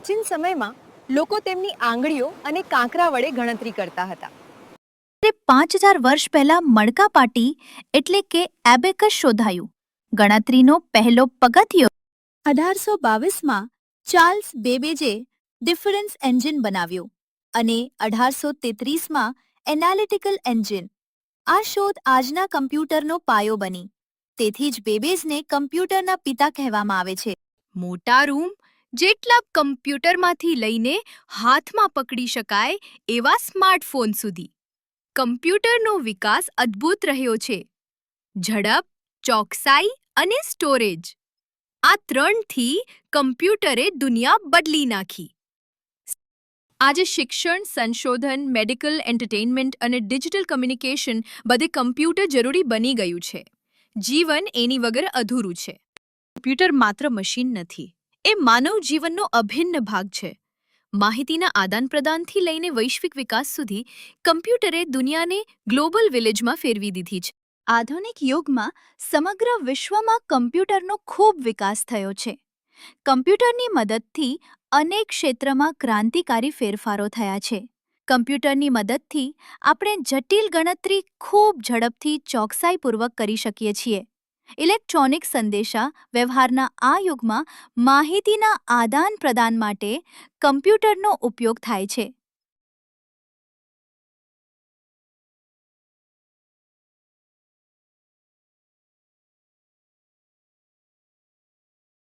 પ્રાચીન સમયમાં લોકો તેમની આંગળીઓ અને કાંકરા વડે ગણતરી કરતા હતા. તે પાંચ હજાર વર્ષ પહેલા મણકા પાટી એટલે કે એબેકસ શોધાયું. ગણતરીનો પહેલો પગથિયો અઢારસો બાવીસમાં ચાર્લ્સ બેબેજે ડિફરન્સ એન્જિન બનાવ્યું અને અઢારસો તેત્રીસમાં એનાલિટિકલ એન્જિન. આ શોધ આજના કમ્પ્યુટરનો પાયો બની. તેથી જ બેબેજને કમ્પ્યુટરના પિતા કહેવામાં આવે છે. મોટા રૂમ જેટલા કમ્પ્યુટરમાંથી લઈને હાથમાં પકડી શકાય એવા સ્માર્ટફોન સુધી. કમ્પ્યુટરનો વિકાસ અદ્ભુત રહ્યો છે. ઝડપ, ચોકસાઈ અને સ્ટોરેજ. આ ત્રણથી કમ્પ્યુટરે દુનિયા બદલી નાખી. આજે શિક્ષણ, સંશોધન, મેડિકલ એન્ટરટેનમેન્ટ અને ડિજિટલ કમ્યુનિકેશન બધે કમ્પ્યુટર જરૂરી બની ગયું છે. જીવન એની વગર અધૂરું છે. કમ્પ્યુટર માત્ર મશીન નથી. એ માનવ જીવનનો અભિન્ન ભાગ છે. માહિતીના આદાનપ્રદાનથી લઈને વૈશ્વિક વિકાસ સુધી કમ્પ્યુટરે દુનિયાને ગ્લોબલ વિલેજમાં ફેરવી દીધી છે. આધુનિક યુગમાં સમગ્ર વિશ્વમાં કમ્પ્યુટરનો ખૂબ વિકાસ થયો છે. કમ્પ્યુટરની મદદથી અનેક ક્ષેત્રમાં ક્રાંતિકારી ફેરફારો થયા છે. કમ્પ્યુટરની મદદથી આપણે જટિલ ગણતરી ખૂબ ઝડપથી ચોકસાઈપૂર્વક કરી શકીએ છીએ. ઇલેક્ટ્રોનિક સંદેશા વ્યવહારના આ યુગમાં માહિતીના આદાન પ્રદાન માટે કમ્પ્યુટરનો ઉપયોગ થાય છે.